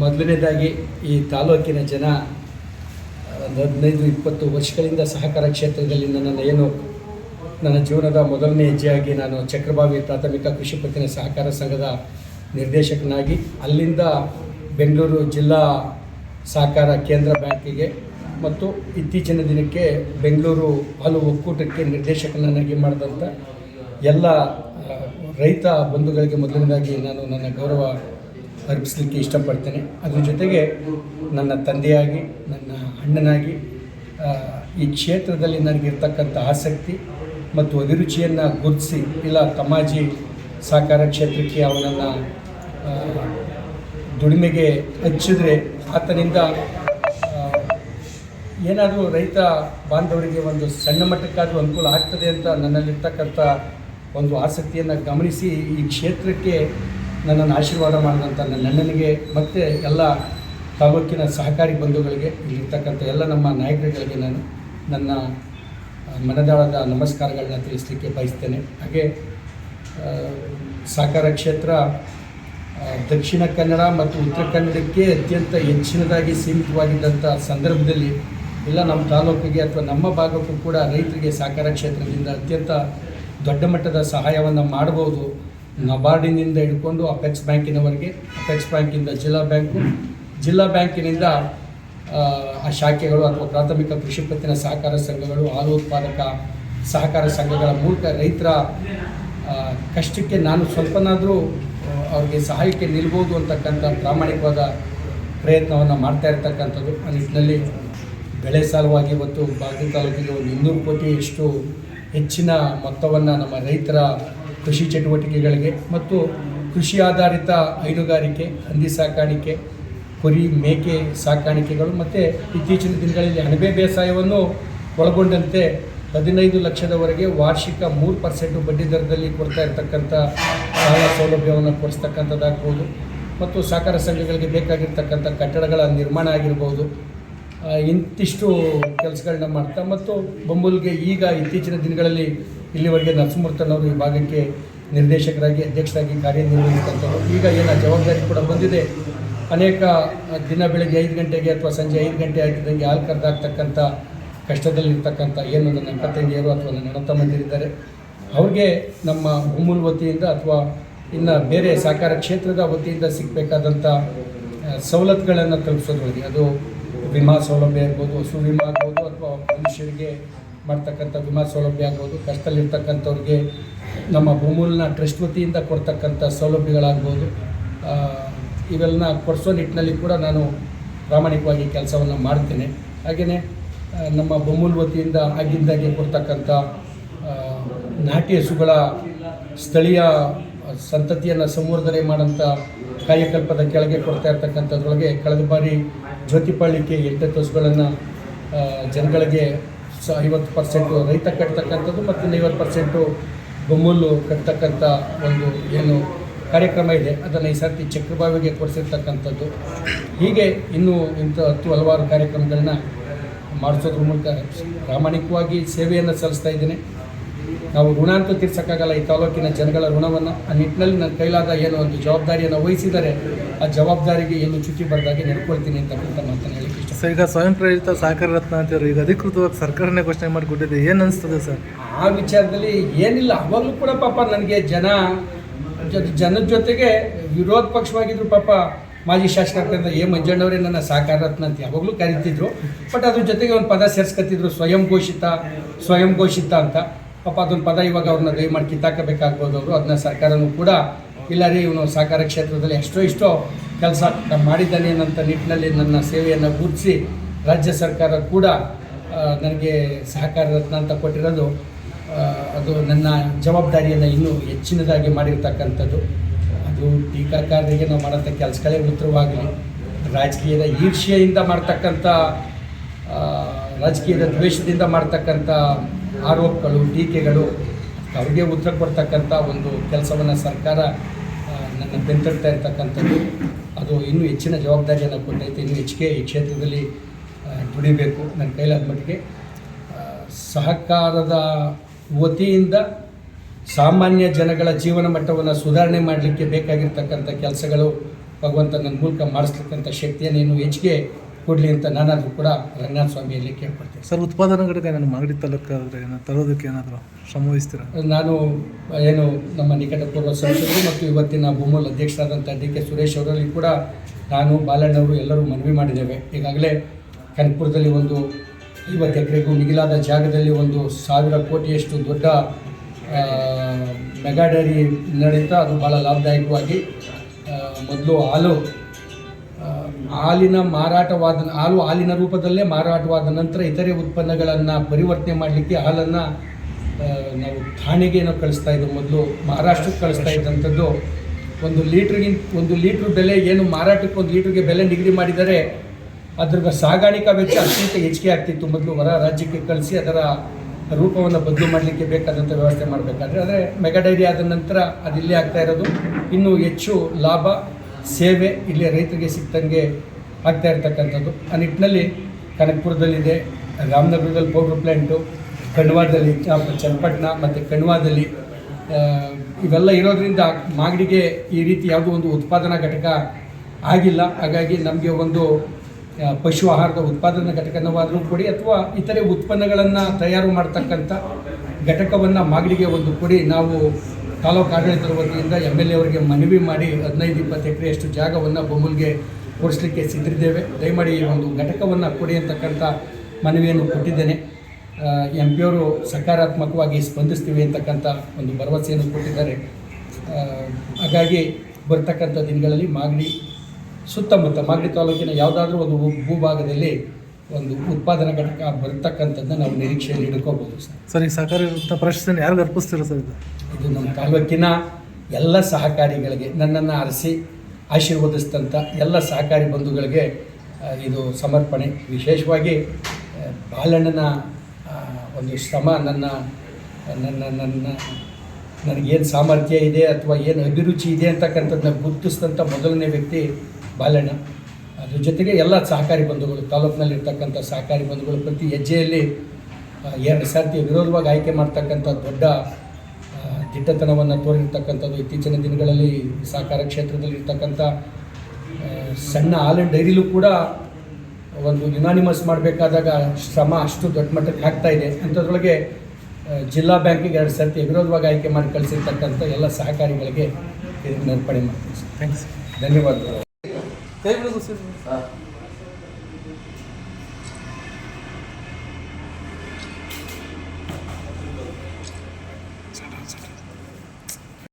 ಮೊದಲನೇದಾಗಿ ಈ ತಾಲೂಕಿನ ಜನ ಒಂದು ಹದಿನೈದು, ಇಪ್ಪತ್ತು ವರ್ಷಗಳಿಂದ ಸಹಕಾರ ಕ್ಷೇತ್ರದಲ್ಲಿ ನನ್ನನ್ನು ಏನು, ನನ್ನ ಜೀವನದ ಮೊದಲನೇ ಹೆಜ್ಜೆಯಾಗಿ ನಾನು ಚಕ್ರಬಾವಿ ಪ್ರಾಥಮಿಕ ಕೃಷಿ ಪತ್ತಿನ ಸಹಕಾರ ಸಂಘದ ನಿರ್ದೇಶಕನಾಗಿ, ಅಲ್ಲಿಂದ ಬೆಂಗಳೂರು ಜಿಲ್ಲಾ ಸಹಕಾರ ಕೇಂದ್ರ ಬ್ಯಾಂಕಿಗೆ ಮತ್ತು ಇತ್ತೀಚಿನ ದಿನಕ್ಕೆ ಬೆಂಗಳೂರು ಹಾಲು ಒಕ್ಕೂಟಕ್ಕೆ ನಿರ್ದೇಶಕನಾಗಿ ಮಾಡಿದಂಥ ಎಲ್ಲ ರೈತ ಬಂಧುಗಳಿಗೆ ಮೊದಲನೇದಾಗಿ ನಾನು ನನ್ನ ಗೌರವ ಅರ್ಪಿಸಲಿಕ್ಕೆ ಇಷ್ಟಪಡ್ತೇನೆ. ಅದ್ರ ಜೊತೆಗೆ ನನ್ನ ತಂದೆಯಾಗಿ, ನನ್ನ ಅಣ್ಣನಾಗಿ ಈ ಕ್ಷೇತ್ರದಲ್ಲಿ ನನಗಿರ್ತಕ್ಕಂಥ ಆಸಕ್ತಿ ಮತ್ತು ಅಭಿರುಚಿಯನ್ನು ಗುರುತಿಸಿ, ಇಲ್ಲ ತಮಾಜಿ ಸಹಕಾರ ಕ್ಷೇತ್ರಕ್ಕೆ ಅವನನ್ನು ದುಡಿಮೆಗೆ ಹಚ್ಚಿದ್ರೆ ಆತನಿಂದ ಏನಾದರೂ ರೈತ ಬಾಂಧವರಿಗೆ ಒಂದು ಸಣ್ಣ ಮಟ್ಟಕ್ಕಾದರೂ ಅನುಕೂಲ ಆಗ್ತದೆ ಅಂತ ನನ್ನಲ್ಲಿರ್ತಕ್ಕಂಥ ಒಂದು ಆಸಕ್ತಿಯನ್ನು ಗಮನಿಸಿ ಈ ಕ್ಷೇತ್ರಕ್ಕೆ ನನ್ನನ್ನು ಆಶೀರ್ವಾದ ಮಾಡಿದಂಥ ನನ್ನ ಅಣ್ಣನಿಗೆ ಮತ್ತು ಎಲ್ಲ ತಾಲೂಕಿನ ಸಹಕಾರಿ ಬಂಧುಗಳಿಗೆ, ಇಲ್ಲಿರ್ತಕ್ಕಂಥ ಎಲ್ಲ ನಮ್ಮ ನಾಯಕರುಗಳಿಗೆ ನಾನು ನನ್ನ ಮನದಾಳದ ನಮಸ್ಕಾರಗಳನ್ನ ತಿಳಿಸ್ಲಿಕ್ಕೆ ಬಯಸ್ತೇನೆ. ಹಾಗೆ ಸಹಕಾರ ಕ್ಷೇತ್ರ ದಕ್ಷಿಣ ಕನ್ನಡ ಮತ್ತು ಉತ್ತರ ಕನ್ನಡಕ್ಕೆ ಅತ್ಯಂತ ಹೆಚ್ಚಿನದಾಗಿ ಸೀಮಿತವಾಗಿದ್ದಂಥ ಸಂದರ್ಭದಲ್ಲಿ ಇಲ್ಲ, ನಮ್ಮ ತಾಲೂಕಿಗೆ ಅಥವಾ ನಮ್ಮ ಭಾಗಕ್ಕೂ ಕೂಡ ರೈತರಿಗೆ ಸಹಕಾರ ಕ್ಷೇತ್ರದಿಂದ ಅತ್ಯಂತ ದೊಡ್ಡ ಮಟ್ಟದ ಸಹಾಯವನ್ನು ಮಾಡ್ಬೋದು ನಬಾರ್ಡಿನಿಂದ ಹಿಡ್ಕೊಂಡು ಅಪೆಕ್ಸ್ ಬ್ಯಾಂಕಿನವರೆಗೆ ಅಪೆಕ್ಸ್ ಬ್ಯಾಂಕಿಂದ ಜಿಲ್ಲಾ ಬ್ಯಾಂಕು ಜಿಲ್ಲಾ ಬ್ಯಾಂಕಿನಿಂದ ಆ, ಶಾಖೆಗಳು ಅಥವಾ ಪ್ರಾಥಮಿಕ ಕೃಷಿ ಪತ್ತಿನ ಸಹಕಾರ ಸಂಘಗಳು ಹಾಲು ಉತ್ಪಾದಕ ಸಹಕಾರ ಸಂಘಗಳ ಮೂಲಕ ರೈತರ ಕಷ್ಟಕ್ಕೆ ನಾನು ಸ್ವಲ್ಪನಾದರೂ ಅವ್ರಿಗೆ ಸಹಾಯಕ್ಕೆ ನಿಲ್ಬೋದು ಅಂತಕ್ಕಂಥ ಪ್ರಾಮಾಣಿಕವಾದ ಪ್ರಯತ್ನವನ್ನು ಮಾಡ್ತಾ ಇರ್ತಕ್ಕಂಥದ್ದು. ಆ ನಿಟ್ಟಿನಲ್ಲಿ ಬೆಳೆ ಸಾಲವಾಗಿ ಇವತ್ತು ಬಾಗಲಕೋಟೆ ತಾಲೂಕಿಗೆ ಒಂದು ಇನ್ನೂರು ಕೋಟಿಯಷ್ಟು ಹೆಚ್ಚಿನ ಮೊತ್ತವನ್ನು ನಮ್ಮ ರೈತರ ಕೃಷಿ ಚಟುವಟಿಕೆಗಳಿಗೆ ಮತ್ತು ಕೃಷಿ ಆಧಾರಿತ ಹೈನುಗಾರಿಕೆ, ಹಂದಿ ಸಾಕಾಣಿಕೆ, ಕುರಿ ಮೇಕೆ ಸಾಕಾಣಿಕೆಗಳು ಮತ್ತು ಇತ್ತೀಚಿನ ದಿನಗಳಲ್ಲಿ ಅಣಬೆ ಬೇಸಾಯವನ್ನು ಒಳಗೊಂಡಂತೆ ಹದಿನೈದು ಲಕ್ಷದವರೆಗೆ ವಾರ್ಷಿಕ ಮೂರು ಪರ್ಸೆಂಟು ಬಡ್ಡಿ ದರದಲ್ಲಿ ಕೊಡ್ತಾ ಇರ್ತಕ್ಕಂಥ ಸಾಲ ಸೌಲಭ್ಯವನ್ನು ಕೊಡಿಸ್ತಕ್ಕಂಥದ್ದಾಗ್ಬೋದು ಮತ್ತು ಸಹಕಾರ ಸಂಘಗಳಿಗೆ ಬೇಕಾಗಿರ್ತಕ್ಕಂಥ ಕಟ್ಟಡಗಳ ನಿರ್ಮಾಣ ಆಗಿರ್ಬೋದು. ಇಂತಿಷ್ಟು ಕೆಲಸಗಳನ್ನ ಮಾಡ್ತಾ ಮತ್ತು ಬೊಂಬುಲ್ಗೆ ಈಗ ಇತ್ತೀಚಿನ ದಿನಗಳಲ್ಲಿ ಇಲ್ಲಿವರೆಗೆ ನರಸಿಂಹಮೂರ್ತನವರು ಈ ಭಾಗಕ್ಕೆ ನಿರ್ದೇಶಕರಾಗಿ, ಅಧ್ಯಕ್ಷರಾಗಿ ಕಾರ್ಯನಿರ್ವಹಿಸ್ತಕ್ಕಂಥವ್ರು ಈಗ ಏನು ಜವಾಬ್ದಾರಿ ಕೂಡ ಬಂದಿದೆ. ಅನೇಕ ದಿನ ಬೆಳಗ್ಗೆ ಐದು ಗಂಟೆಗೆ ಅಥವಾ ಸಂಜೆ ಐದು ಗಂಟೆ ಆಗಿದ್ದಂಗೆ ಹಾಲು ಕರೆದಾಗ್ತಕ್ಕಂಥ ಕಷ್ಟದಲ್ಲಿರ್ತಕ್ಕಂಥ ಏನು ನನ್ನ ಅಕ್ಕ ಅಥವಾ ನನ್ನ ಅಣ್ಣ ತಮ್ಮಂದಿರಿದ್ದಾರೆ ಅವ್ರಿಗೆ ನಮ್ಮ ಬೊಮ್ಮೂಲ್ ವತಿಯಿಂದ ಅಥವಾ ಇನ್ನು ಬೇರೆ ಸಹಕಾರ ಕ್ಷೇತ್ರದ ವತಿಯಿಂದ ಸಿಗಬೇಕಾದಂಥ ಸವಲತ್ತುಗಳನ್ನು ತಲುಪಿಸೋದ್ರಲ್ಲಿ. ಅದು ವಿಮಾ ಸೌಲಭ್ಯ ಇರ್ಬೋದು ಹಸು ವಿಮಾ ಆಗ್ಬೋದು ಅಥವಾ ಮನುಷ್ಯರಿಗೆ ಮಾಡ್ತಕ್ಕಂಥ ವಿಮಾ ಸೌಲಭ್ಯ ಆಗ್ಬೋದು, ಕಷ್ಟದಲ್ಲಿರ್ತಕ್ಕಂಥವ್ರಿಗೆ ನಮ್ಮ ಭೂಮೂಲ್ನ ಟ್ರಸ್ಟ್ ವತಿಯಿಂದ ಕೊಡ್ತಕ್ಕಂಥ ಸೌಲಭ್ಯಗಳಾಗ್ಬೋದು. ಇವೆಲ್ಲ ಕೊಡಿಸೋ ನಿಟ್ಟಿನಲ್ಲಿ ಕೂಡ ನಾನು ಪ್ರಾಮಾಣಿಕವಾಗಿ ಕೆಲಸವನ್ನು ಮಾಡ್ತೇನೆ. ಹಾಗೆಯೇ ನಮ್ಮ ಬೊಮ್ಮೂಲ್ ವತಿಯಿಂದ ಆಗಿದ್ದಾಗೆ ಕೊಡ್ತಕ್ಕಂಥ ನಾಟಿ ಹಸುಗಳ ಸ್ಥಳೀಯ ಸಂತತಿಯನ್ನು ಸಂವರ್ಧನೆ ಮಾಡೋಂಥ ಕಾಯಕಲ್ಪದ ಕೆಳಗೆ ಕೊಡ್ತಾ ಇರ್ತಕ್ಕಂಥದ್ರೊಳಗೆ ಕಳೆದ ಬಾರಿ ಜ್ಯೋತಿಪಾಳಿಕೆ ಎಂಟತ್ತು ಹಸುಗಳನ್ನು ಜನಗಳಿಗೆ ಐವತ್ತು ಪರ್ಸೆಂಟು ರೈತ ಕಟ್ತಕ್ಕಂಥದ್ದು ಮತ್ತು ಐವತ್ತು ಪರ್ಸೆಂಟು ಬೊಮ್ಮಲ್ಲು ಕಟ್ತಕ್ಕಂಥ ಒಂದು ಏನು ಕಾರ್ಯಕ್ರಮ ಇದೆ. ಅದನ್ನು ಈ ಸರ್ತಿ ಚಕ್ರಬಾವಿಗೆ ಕೊಡಿಸಿರ್ತಕ್ಕಂಥದ್ದು. ಹೀಗೆ ಇನ್ನೂ ಇಂಥ ಹತ್ತು ಹಲವಾರು ಕಾರ್ಯಕ್ರಮಗಳನ್ನ ಮಾಡಿಸೋದ್ರ ಮೂಲಕ ಪ್ರಾಮಾಣಿಕವಾಗಿ ಸೇವೆಯನ್ನು ಸಲ್ಲಿಸ್ತಾ ಇದ್ದೇನೆ. ನಾವು ಋಣ ಅಂತೂ ತೀರ್ಸೋಕ್ಕಾಗಲ್ಲ ಈ ತಾಲೂಕಿನ ಜನಗಳ ಋಣವನ್ನು. ಆ ನಿಟ್ಟಿನಲ್ಲಿ ನನ್ನ ಕೈಲಾದ ಏನೋ ಒಂದು ಜವಾಬ್ದಾರಿಯನ್ನು ವಹಿಸಿದರೆ ಆ ಜವಾಬ್ದಾರಿಗೆ ಏನು ಚುಚ್ಚಿ ಬರೆದಾಗೆ ನಡ್ಕೊಳ್ತೀನಿ ಅಂತಕ್ಕಂಥ ಮಾತನ್ನು ಹೇಳಿಕ್ಕೆ ಇಷ್ಟ. ಸರ್ ಈಗ ಸ್ವಯಂ ಪ್ರೇರಿತ ಸಹಕಾರ ರತ್ನ ಅಂತಾರೆ ಈಗ ಅಧಿಕೃತವಾಗಿ ಸರ್ಕಾರನೇ ಘೋಷಣೆ ಮಾಡಿಕೊಟ್ಟಿದೆ ಏನು ಅನಿಸ್ತದೆ ಸರ್? ಆ ವಿಚಾರದಲ್ಲಿ ಏನಿಲ್ಲ ಅವಾಗಲೂ ಕೂಡ ಪಾಪ ನನಗೆ ಜನ ಜನದ ಜೊತೆಗೆ ವಿರೋಧ ಪಕ್ಷವಾಗಿದ್ರು ಪಾಪ ಮಾಜಿ ಶಾಸಕರಾಗ್ತಂದ್ರೆ ಎ ಮಂಜಣ್ಣವರೇ ನನ್ನ ಸಹಕಾರ ರತ್ನ ಅಂತ ಯಾವಾಗಲೂ ಕರೀತಿದ್ರು. ಬಟ್ ಅದ್ರ ಜೊತೆಗೆ ಒಂದು ಪದ ಸೇರಿಸ್ಕೊತಿದ್ರು ಸ್ವಯಂ ಘೋಷಿತ ಸ್ವಯಂ ಘೋಷಿತ ಅಂತ. ಪಾಪ ಅದೊಂದು ಪದ ಇವಾಗ ಅವ್ರನ್ನ ದಯಮಾಡಿ ಕಿತ್ತಾಕಬೇಕಾಗ್ಬೋದು ಅವರು. ಅದನ್ನ ಸರ್ಕಾರನೂ ಕೂಡ ಇಲ್ಲ ರೀ ಇವನು ಸಹಕಾರ ಕ್ಷೇತ್ರದಲ್ಲಿ ಎಷ್ಟೋ ಇಷ್ಟೋ ಕೆಲಸ ಮಾಡಿದ್ದಾನೆ ಅನ್ನೋಂಥ ನಿಟ್ಟಿನಲ್ಲಿ ನನ್ನ ಸೇವೆಯನ್ನು ಗುರುತಿಸಿ ರಾಜ್ಯ ಸರ್ಕಾರ ಕೂಡ ನನಗೆ ಸಹಕಾರ ರತ್ನ ಅಂತ ಕೊಟ್ಟಿರೋದು ಅದು ನನ್ನ ಜವಾಬ್ದಾರಿಯನ್ನು ಇನ್ನೂ ಹೆಚ್ಚಿನದಾಗಿ ಮಾಡಿರ್ತಕ್ಕಂಥದ್ದು. ಅದು ಟೀಕಾಕಾರರಿಗೆ ನಾವು ಮಾಡೋಂಥ ಕೆಲಸಗಳೇ ಉತ್ತರವಾಗಲಿ. ರಾಜಕೀಯದ ಈರ್ಷ್ಯೆಯಿಂದ ಮಾಡ್ತಕ್ಕಂಥ ರಾಜಕೀಯದ ದ್ವೇಷದಿಂದ ಮಾಡ್ತಕ್ಕಂಥ ಆರೋಪಗಳು, ಟೀಕೆಗಳು, ಅವ್ರಿಗೆ ಉತ್ತರ ಕೊಡ್ತಕ್ಕಂಥ ಒಂದು ಕೆಲಸವನ್ನು ಸರ್ಕಾರ ನನ್ನ ಬೆಂತಡ್ತಾ ಇರ್ತಕ್ಕಂಥದ್ದು. ಅದು ಇನ್ನೂ ಹೆಚ್ಚಿನ ಜವಾಬ್ದಾರಿಯನ್ನು ಕೊಟ್ಟೈತೆ. ಇನ್ನೂ ಹೆಚ್ಚಿಗೆ ಈ ಕ್ಷೇತ್ರದಲ್ಲಿ ದುಡಿಬೇಕು ನನ್ನ ಕೈಲಾದ ಮಟ್ಟಿಗೆ. ಸಹಕಾರದ ವತಿಯಿಂದ ಸಾಮಾನ್ಯ ಜನಗಳ ಜೀವನ ಮಟ್ಟವನ್ನು ಸುಧಾರಣೆ ಮಾಡಲಿಕ್ಕೆ ಬೇಕಾಗಿರ್ತಕ್ಕಂಥ ಕೆಲಸಗಳು ಭಗವಂತ ನನ್ನ ಮೂಲಕ ಮಾಡಿಸ್ತಕ್ಕಂಥ ಶಕ್ತಿಯನ್ನು ಇನ್ನೂ ಹೆಚ್ಚಿಗೆ ಕೊಡಲಿ ಅಂತ ನಾನಾದರೂ ಕೂಡ ರಂಗನಾಥ ಸ್ವಾಮಿಯಲ್ಲಿ ಕೇಳ್ಕೊಳ್ತೇನೆ. ಸರ್ ಉತ್ಪಾದನಾ ಘಟಕ ನಾನು ಮಾಗಡಿ ತಾಲೂಕಾದ್ರೆ ಏನೋ ತರೋದಕ್ಕೆ ಏನಾದರೂ ಶ್ರಮವಹಿಸ್ತೀರ ನಾನು ಏನು ನಮ್ಮ ನಿಕಟಪೂರ್ವ ಸಂಸದರು ಮತ್ತು ಇವತ್ತಿನ ಭೂಮೂಲ್ ಅಧ್ಯಕ್ಷರಾದಂಥ ಡಿ ಕೆ ಸುರೇಶ್ ಅವರಲ್ಲಿ ಕೂಡ ನಾನು ಬಾಲಣ್ಣವರು ಎಲ್ಲರೂ ಮನವಿ ಮಾಡಿದ್ದೇವೆ. ಈಗಾಗಲೇ ಕನಕಪುರದಲ್ಲಿ ಒಂದು ಐವತ್ತು ಎಕರೆಗೂ ಮಿಗಿಲಾದ ಜಾಗದಲ್ಲಿ ಒಂದು ಸಾವಿರ ಕೋಟಿಯಷ್ಟು ದೊಡ್ಡ ಮೆಗಾಡರಿ ಮೆಗಾ ಡೈರಿ ನಡೀತಾ ಅದು ಭಾಳ ಲಾಭದಾಯಕವಾಗಿ ಮೊದಲು ಹಾಲು ಹಾಲಿನ ಮಾರಾಟವಾದ, ಹಾಲು ಹಾಲಿನ ರೂಪದಲ್ಲೇ ಮಾರಾಟವಾದ ನಂತರ ಇತರೆ ಉತ್ಪನ್ನಗಳನ್ನು ಪರಿವರ್ತನೆ ಮಾಡಲಿಕ್ಕೆ ಹಾಲನ್ನು ನಾವು ಠಾಣೆಗೆ ಏನೋ ಕಳಿಸ್ತಾ ಇದ್ದೋ ಮೊದಲು, ಮಹಾರಾಷ್ಟ್ರಕ್ಕೆ ಕಳಿಸ್ತಾ ಇದ್ದಂಥದ್ದು. ಒಂದು ಲೀಟ್ರಿಗಿಂತ ಒಂದು ಲೀಟ್ರ್ ಬೆಲೆ ಏನು ಮಾರಾಟಕ್ಕೆ ಒಂದು ಲೀಟ್ರಿಗೆ ಬೆಲೆ ನಿಗದಿ ಮಾಡಿದರೆ ಅದ್ರ ಸಾಗಾಣಿಕಾ ವೆಚ್ಚ ಅತ್ಯಂತ ಹೆಚ್ಚಿಗೆ ಆಗ್ತಿತ್ತು ಮೊದಲು ಹೊರ ರಾಜ್ಯಕ್ಕೆ ಕಳಿಸಿ ಅದರ ರೂಪವನ್ನು ಬದಲು ಮಾಡಲಿಕ್ಕೆ ಬೇಕಾದಂಥ ವ್ಯವಸ್ಥೆ ಮಾಡಬೇಕಾದ್ರೆ, ಆದರೆ ಮೆಗಾ ಡೈರಿ ಆದ ನಂತರ ಅದು ಇಲ್ಲೇ ಆಗ್ತಾ ಇರೋದು. ಇನ್ನೂ ಹೆಚ್ಚು ಲಾಭ ಸೇವೆ ಇಲ್ಲಿ ರೈತರಿಗೆ ಸಿಕ್ತಂಗೆ ಆಗ್ತಾ ಇರ್ತಕ್ಕಂಥದ್ದು. ಆ ನಿಟ್ಟಿನಲ್ಲಿ ಕನಕಪುರದಲ್ಲಿದೆ, ರಾಮನಗರದಲ್ಲಿ ಪೌಡ್ರ್ ಪ್ಲ್ಯಾಂಟು ಕಣ್ವಾದಲ್ಲಿ ಚನ್ನಪಟ್ಟಣ ಮತ್ತು ಕಣ್ವಾದಲ್ಲಿ ಇವೆಲ್ಲ ಇರೋದರಿಂದ ಮಾಗಡಿಗೆ ಈ ರೀತಿ ಯಾವುದೋ ಒಂದು ಉತ್ಪಾದನಾ ಘಟಕ ಆಗಿಲ್ಲ. ಹಾಗಾಗಿ ನಮಗೆ ಒಂದು ಪಶು ಆಹಾರದ ಉತ್ಪಾದನಾ ಘಟಕನವಾದರೂ ಕೊಡಿ ಅಥವಾ ಇತರೆ ಉತ್ಪನ್ನಗಳನ್ನು ತಯಾರು ಮಾಡ್ತಕ್ಕಂಥ ಘಟಕವನ್ನು ಮಾಗಡಿಗೆ ಒಂದು ಕೊಡಿ. ನಾವು ತಾಲೂಕು ಆಡಳಿತದ ವತಿಯಿಂದ ಎಂ ಎಲ್ ಎ ಅವರಿಗೆ ಮನವಿ ಮಾಡಿ ಹದಿನೈದು, ಇಪ್ಪತ್ತು ಎಕರೆಯಷ್ಟು ಜಾಗವನ್ನು ಬೊಮ್ಮಲ್ಗೆ ಕೊಡಿಸ್ಲಿಕ್ಕೆ ಸಿದ್ಧರಿದ್ದೇವೆ. ದಯಮಾಡಿ ಈ ಒಂದು ಘಟಕವನ್ನು ಕೊಡಿ ಅಂತಕ್ಕಂಥ ಮನವಿಯನ್ನು ಕೊಟ್ಟಿದ್ದೇನೆ. ಎಂ ಪಿ ಅವರು ಸಕಾರಾತ್ಮಕವಾಗಿ ಸ್ಪಂದಿಸ್ತೀವಿ ಅಂತಕ್ಕಂಥ ಒಂದು ಭರವಸೆಯನ್ನು ಕೊಟ್ಟಿದ್ದಾರೆ. ಹಾಗಾಗಿ ಬರ್ತಕ್ಕಂಥ ದಿನಗಳಲ್ಲಿ ಮಾಗಡಿ ಸುತ್ತಮುತ್ತ ಮಾಗಡಿ ತಾಲೂಕಿನ ಯಾವುದಾದ್ರೂ ಒಂದು ಭೂಭಾಗದಲ್ಲಿ ಒಂದು ಉತ್ಪಾದನಾ ಘಟಕ ಬರ್ತಕ್ಕಂಥದ್ದು ನಾವು ನಿರೀಕ್ಷೆಯಲ್ಲಿ ಇಟ್ಕೋಬೋದು ಸರ್. ಸರ್ ಈ ಸಹಕಾರಿ ಪ್ರಶ್ನೆ ಪ್ರಶಸ್ತಿನ ಯಾರಿಗೆ ಅರ್ಪಿಸ್ತೀರಾ ಸರ್ ಇದು? ಇದು ನಮ್ಮ ತಾಲೂಕಿನ ಎಲ್ಲ ಸಹಕಾರಿಗಳಿಗೆ ನನ್ನನ್ನು ಅರಸಿ ಆಶೀರ್ವದಿಸಿದಂಥ ಎಲ್ಲ ಸಹಕಾರಿ ಬಂಧುಗಳಿಗೆ ಆ, ಇದು ಸಮರ್ಪಣೆ. ವಿಶೇಷವಾಗಿ ಆ, ಬಾಲಣ್ಣನ ಆ, ಒಂದು ಶ್ರಮ ನನ್ನ ನನ್ನ ನನ್ನ ನನಗೇನು ಸಾಮರ್ಥ್ಯ ಇದೆ ಅಥವಾ ಏನು ಅಭಿರುಚಿ ಇದೆ ಅಂತಕ್ಕಂಥದ್ದನ್ನ ಗುರುತಿಸಿದಂಥ ಮೊದಲನೇ ವ್ಯಕ್ತಿ ಬಾಲಣ್ಣ. ಅದ್ರ ಜೊತೆಗೆ ಎಲ್ಲ ಸಹಕಾರಿ ಬಂಧುಗಳು ತಾಲೂಕಿನಲ್ಲಿರ್ತಕ್ಕಂಥ ಸಹಕಾರಿ ಬಂಧುಗಳು ಪ್ರತಿ ಹೆಜ್ಜೆಯಲ್ಲಿ ಎರಡು ಸರ್ತಿ ವಿರೋಧವಾಗಿ ಆಯ್ಕೆ ಮಾಡ್ತಕ್ಕಂಥ ದೊಡ್ಡ ದಿಟ್ಟತನವನ್ನು ತೋರಿರ್ತಕ್ಕಂಥದ್ದು ಇತ್ತೀಚಿನ ದಿನಗಳಲ್ಲಿ ಸಹಕಾರ ಕ್ಷೇತ್ರದಲ್ಲಿ ಇರ್ತಕ್ಕಂಥ ಸಣ್ಣ ಹಾಲು ಡೈರಿಲೂ ಕೂಡ ಒಂದು ಯುನಾನಿಮಸ್ ಮಾಡಬೇಕಾದಾಗ ಶ್ರಮ ಅಷ್ಟು ದೊಡ್ಡ ಮಟ್ಟಕ್ಕೆ ಆಗ್ತಾ ಇದೆ. ಅಂಥದ್ರೊಳಗೆ ಜಿಲ್ಲಾ ಬ್ಯಾಂಕಿಗೆ ಎರಡು ಸರ್ತಿ ವಿರೋಧವಾಗಿ ಆಯ್ಕೆ ಮಾಡಿ ಕಳಿಸಿರ್ತಕ್ಕಂಥ ಎಲ್ಲ ಸಹಕಾರಿಗಳಿಗೆ ಇದನ್ನು ಅರ್ಪಣೆ ಮಾಡ್ತೀನಿ. ಸರ್ ಥ್ಯಾಂಕ್ಸ್ ಧನ್ಯವಾದಗಳು. ಕೈ ಬಿಡೋದು ಸರ್